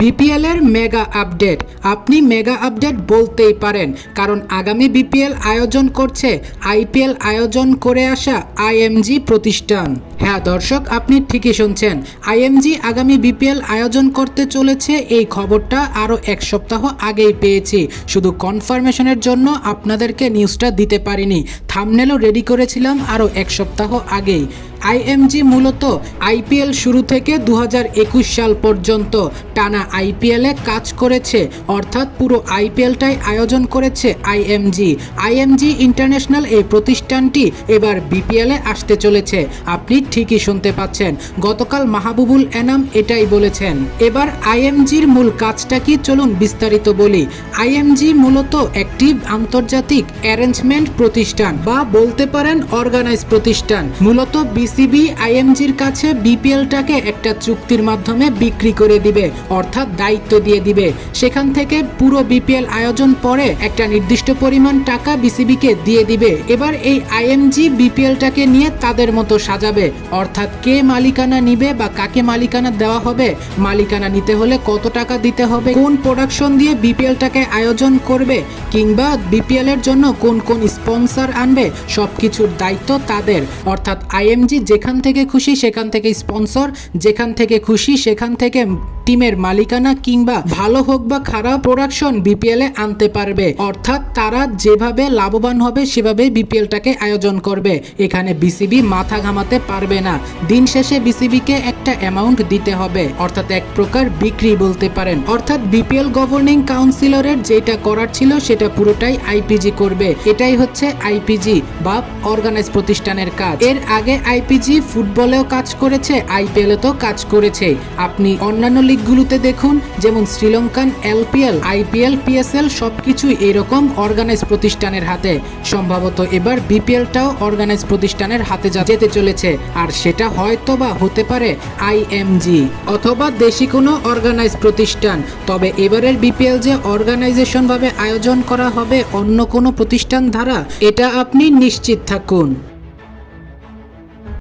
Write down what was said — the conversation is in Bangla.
বিপিএল এর মেগা আপডেট। আপনি মেগা আপডেট বলতেই পারেন, কারণ আগামী বিপিএল আয়োজন করছে আইপিএল আয়োজন করে আসা আইএমজি প্রতিষ্ঠান। হ্যাঁ দর্শক, আপনি ঠিকই শুনছেন। আইএমজি আগামী বিপিএল আয়োজন করতে চলেছে, এই খবরটা আরও এক সপ্তাহ আগেই পেয়েছি। শুধু কনফার্মেশনের জন্য আপনাদেরকে নিউজটা দিতে পারিনি। থামনেলও রেডি করেছিলাম আরও এক সপ্তাহ আগেই। আইএমজি মূলত আইপিএল শুরু থেকে দু হাজার একুশ সাল পর্যন্ত টানা আইপিএলে কাজ করেছে, অর্থাৎ পুরো আইপিএলটাই আয়োজন করেছে আইএমজি। আইএমজি ইন্টারন্যাশনাল এই প্রতিষ্ঠানটি এবার বিপিএলে আসতে চলেছে, আপনি ঠিকই শুনতে পাচ্ছেন। গতকাল মাহবুবুল এনাম এটাই বলেছেন। এবার আইএমজির মূল কাজটা কি চলুন বিস্তারিত বলি। আইএমজি মূলত একটি আন্তর্জাতিক অ্যারেঞ্জমেন্ট প্রতিষ্ঠান বা বলতে পারেন অর্গানাইজ প্রতিষ্ঠান। মূলত বিসিবি আইএমজির কাছে বিপিএলটাকে একটা চুক্তির মাধ্যমে বিক্রি করে দিবে, অর্থাৎ দায়িত্ব দিয়ে দিবে। সেখান থেকে পুরো বিপিএল আয়োজন পরে একটা নির্দিষ্ট পরিমাণ টাকা বিসিবিকে দিয়ে দিবে। এবার এই আইএমজি বিপিএলটাকে নিয়ে তাদের মতো সাজাবে, অর্থাৎ কে মালিকানা নিবে বা কাকে মালিকানা দেওয়া হবে, মালিকানা নিতে হলে কত টাকা দিতে হবে, কোন প্রোডাকশন দিয়ে বিপিএলটাকে আয়োজন করবে, কিংবা বিপিএল এর জন্য কোন কোন স্পন্সর আনবে, সবকিছুর দায়িত্ব তাদের, অর্থাৎ আইএমজি যেখান থেকে খুশি, সেখান থেকে স্পন্সর যেখান থেকে খুশি, সেখান থেকে টিমের মালিকানা কিংবা ভালো হোক বা খারাপ প্রোডাকশন বিপিএল এ আনতে পারবে। অর্থাৎ তারা যেভাবে লাভবান হবে সেভাবে বিপিএলটাকে আয়োজন করবে। এখানে বিসিবি মাথা ঘামাতে পারবে না। দিন শেষে বিসিবিকে একটা অ্যামাউন্ট দিতে হবে। অর্থাৎ এক প্রকার বিক্রি বলতে পারেন। অর্থাৎ বিপিএল গভর্নিং কাউন্সিলরের যেটা করার ছিল, সেটা পুরোটাই আইপিজি করবে। এটাই হচ্ছে আইপিজি বা অর্গানাইজ প্রতিষ্ঠানের কাজ। এর আগে আইপিজি ফুটবলেও কাজ করেছে আইপিএল তো কাজ করেছে। আপনি অন্যান্য লিগগুলোতে দেখুন, যেমন শ্রীলঙ্কান, এলপিএল, আইপিএল, পিএসএল সব সবকিছু এরকম অর্গানাইজ প্রতিষ্ঠানের হাতে। সম্ভবত এবার বিপিএলটাও অর্গানাইজ প্রতিষ্ঠানের হাতে যেতে চলেছে, আর সেটা হয়তো বা হতে পারে আইএমজি অথবা দেশি কোনো অর্গানাইজ প্রতিষ্ঠান, তবে এবারের বিপিএল যে অর্গানাইজেশন ভাবে আয়োজন করা হবে অন্য কোনো প্রতিষ্ঠান দ্বারা, এটা আপনি নিশ্চিত থাকুন।